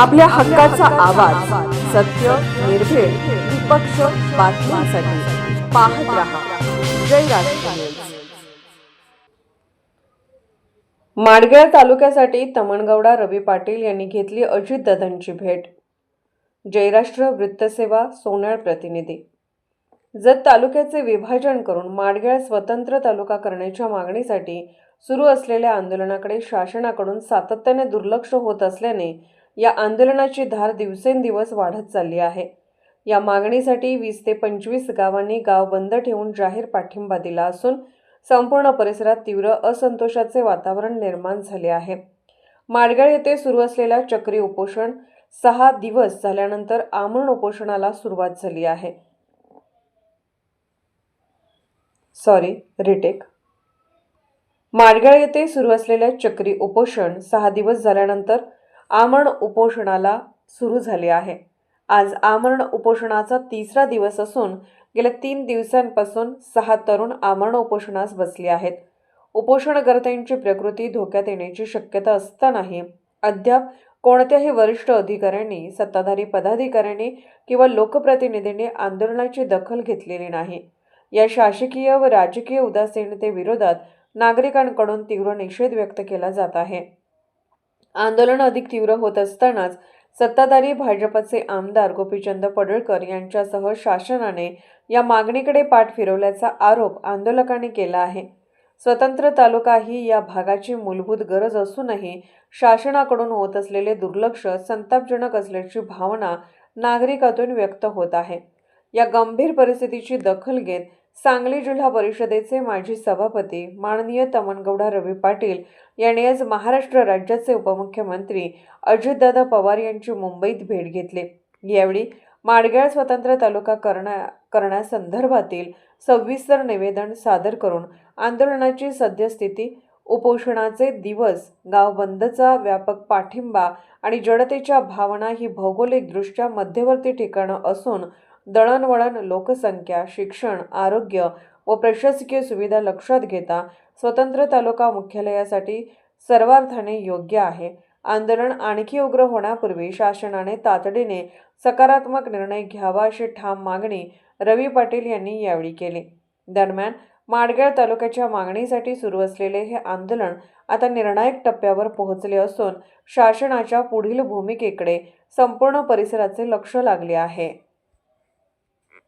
आपल्या हक्काचा आवाज सत्य निर्भेळ निपक्ष बातम्यांसाठी पाहत राहा. जय राष्ट्र माडगेळ तालुक्यासाठी तमणगौडा रवी पाटील यांनी घेतली अजितदादांची भेट. जयराष्ट्र वृत्तसेवा सोनाळ प्रतिनिधी. जत तालुक्याचे विभाजन करून माडगेळ स्वतंत्र तालुका करण्याच्या मागणीसाठी सुरू असलेल्या आंदोलनाकडे शासनाकडून सातत्याने दुर्लक्ष होत असल्याने या आंदोलनाची धार दिवसेंदिवस वाढत चालली आहे. या मागणीसाठी वीस ते पंचवीस गावांनी गाव बंद ठेवून जाहीर पाठिंबा दिला असून संपूर्ण परिसरात तीव्र असंतोषाचे वातावरण निर्माण झाले आहे. माडगाळ येथे सुरू असलेल्या चक्री उपोषण सहा दिवस झाल्यानंतर आमरण उपोषणाला सुरुवात झाली आहे. Sorry retake. माडगाळ येथे सुरू असलेल्या चक्री उपोषण सहा दिवस झाल्यानंतर आमरण उपोषणाला सुरू झाले आहे. आज आमरण उपोषणाचा तिसरा दिवस असून गेल्या तीन दिवसांपासून सहा तरुण आमरण उपोषणास बसले आहेत. उपोषणकर्त्यांची प्रकृती धोक्यात येण्याची शक्यता असतानाही अद्याप कोणत्याही वरिष्ठ अधिकाऱ्यांनी सत्ताधारी पदाधिकाऱ्यांनी किंवा लोकप्रतिनिधींनी आंदोलनाची दखल घेतलेली नाही. या शासकीय व राजकीय उदासीनतेविरोधात नागरिकांकडून तीव्र निषेध व्यक्त केला जात आहे. आंदोलन अधिक तीव्र होत असतानाच सत्ताधारी भाजपचे आमदार गोपीचंद पडळकर यांच्यासह शासनाने या मागणीकडे पाठ फिरवल्याचा आरोप आंदोलकांनी केला आहे. स्वतंत्र तालुका ही या भागाची मूलभूत गरज असूनही शासनाकडून होत असलेले दुर्लक्ष संतापजनक असल्याची भावना नागरिकातून व्यक्त होत आहे. या गंभीर परिस्थितीची दखल घेत सांगली जिल्हा परिषदेचे माजी सभापती माननीय तमनगौडा रवी पाटील यांनी आज महाराष्ट्र राज्याचे उपमुख्यमंत्री अजितदादा पवार यांची मुंबईत भेट घेतली. यावेळी माडगाळ स्वतंत्र तालुका करण्या करण्यासंदर्भातील सविस्तर निवेदन सादर करून आंदोलनाची सद्यस्थिती उपोषणाचे दिवस गाव बंदचा व्यापक पाठिंबा आणि जडतेच्या भावना ही भौगोलिकदृष्ट्या मध्यवर्ती ठिकाणं असून दळणवळण लोकसंख्या शिक्षण आरोग्य व प्रशासकीय सुविधा लक्षात घेता स्वतंत्र तालुका मुख्यालयासाठी सर्वार्थाने योग्य आहे. आंदोलन आणखी उग्र होण्यापूर्वी शासनाने तातडीने सकारात्मक निर्णय घ्यावा अशी ठाम मागणी रवी पाटील यांनी यावेळी केली. दरम्यान माडगेळ तालुक्याच्या मागणीसाठी सुरू असलेले हे आंदोलन आता निर्णायक टप्प्यावर पोहोचले असून शासनाच्या पुढील भूमिकेकडे संपूर्ण परिसराचे लक्ष लागले आहे.